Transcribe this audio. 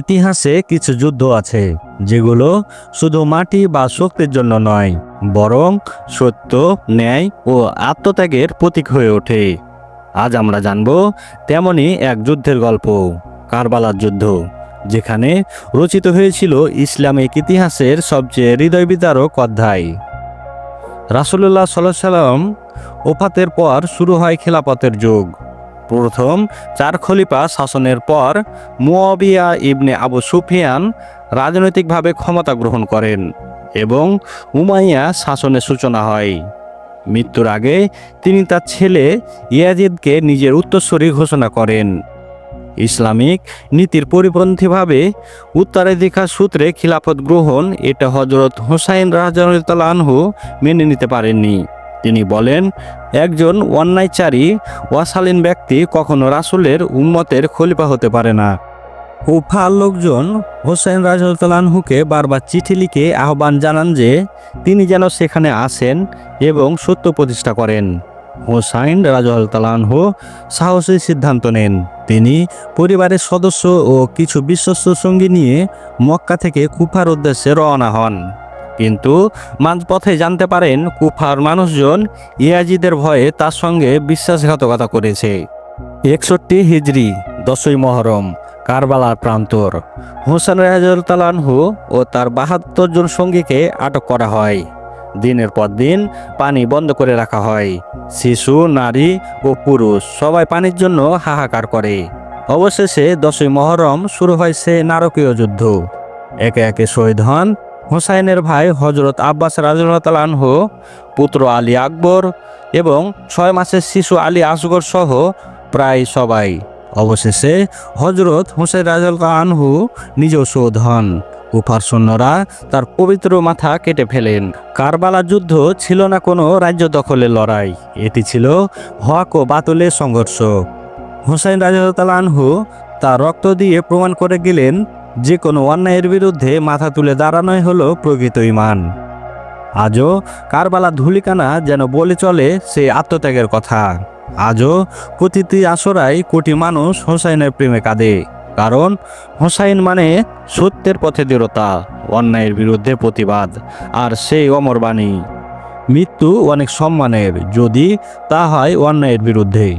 ইতিহাসে কিছু যুদ্ধ আছে, যেগুলো শুধু মাটি বা শক্তির জন্য নয়, বরং সত্য, ন্যায় ও আত্মত্যাগের প্রতীক হয়ে ওঠে। আজ আমরা জানব তেমনই এক যুদ্ধের গল্প, কারবালার যুদ্ধ, যেখানে রচিত হয়েছিল ইসলামিক ইতিহাসের সবচেয়ে হৃদয় বিদারক অধ্যায়। রাসুলুল্লাহ সাল্লাহ সাল্লাম ওফাতের পর শুরু হয় খেলাপথের যুগ। প্রথম চার খলিফা শাসনের পর মুয়াবিয়া ইবনে আবু সুফিয়ান রাজনৈতিকভাবে ক্ষমতা গ্রহণ করেন এবং উমাইয়া শাসনের সূচনা হয়। মৃত্যুর আগে তিনি তার ছেলে ইয়াজিদকে নিজের উত্তরস্বরী ঘোষণা করেন। ইসলামিক নীতির পরিপন্থীভাবে উত্তরাধিকার সূত্রে খিলাফত গ্রহণ এটা হজরত হোসাইন রাজনহু মেনে নিতে পারেননি। তিনি বলেন, একজন অন্যায়চারী ওয়াসালিন ব্যক্তি কখনো রাসুলের উম্মতের খলিফা হতে পারে না। কুফার লোকজন হোসেন রাজতালানহুকে বারবার চিঠি লিখে আহ্বান জানান যে, তিনি যেন সেখানে আসেন এবং সত্য প্রতিষ্ঠা করেন। হোসাইন রাজতালানহু সাহসী সিদ্ধান্ত নেন। তিনি পরিবারের সদস্য ও কিছু বিশ্বস্ত সঙ্গী নিয়ে মক্কা থেকে কুফার উদ্দেশ্যে রওনা হন। কিন্তু মাঝপথে জানতে পারেন কুফার মানুষজন ইয়াজিদের ভয়ে তার সঙ্গে বিশ্বাসঘাতকতা করেছে। একষট্টি হিজড়ি দশই মহরম, কারবালার প্রান্তর। হোসেন রাজতালানহু ও তার বাহাত্তর জন সঙ্গীকে আটক করা হয়। দিনের পর দিন পানি বন্ধ করে রাখা হয়। শিশু, নারী ও পুরুষ সবাই পানির জন্য হাহাকার করে। অবশেষে দশই মহরম শুরু হয় সে নারকীয় যুদ্ধ। একে একে শহীদ হন হোসাইনের ভাই হজরত আব্বাস রাজতালানহু পুত্র আলী আকবর এবং ছয় মাসের শিশু আলী আসগর সহ প্রায় সবাই। অবশেষে হজরত হোসেন আনহু নিজেও শোধ হন। কুফার সৈন্যরা তার পবিত্র মাথা কেটে ফেলেন। কারবালা যুদ্ধ ছিল না কোনো রাজ্য দখলের লড়াই। এটি ছিল হক ও বাতুলের সংঘর্ষ। হোসেন রাজাল আনহু তার রক্ত দিয়ে প্রমাণ করে গেলেন যে কোনো অন্যায়ের বিরুদ্ধে মাথা তুলে দাঁড়ানোই হলো প্রকৃত ইমান। আজও কারবালা ধুলিকানা যেন বলে চলে সে আত্মত্যাগের কথা। আজও প্রতিটি আসরায় কোটি মানুষ হোসাইনের প্রেমে কাঁদে। কারণ হোসাইন মানে সত্যের পথে দৃঢ়তা, অন্যায়ের বিরুদ্ধে প্রতিবাদ আর সেই অমরবাণী মৃত্যু অনেক সম্মানের, যদি তা হয় অন্যায়ের বিরুদ্ধে।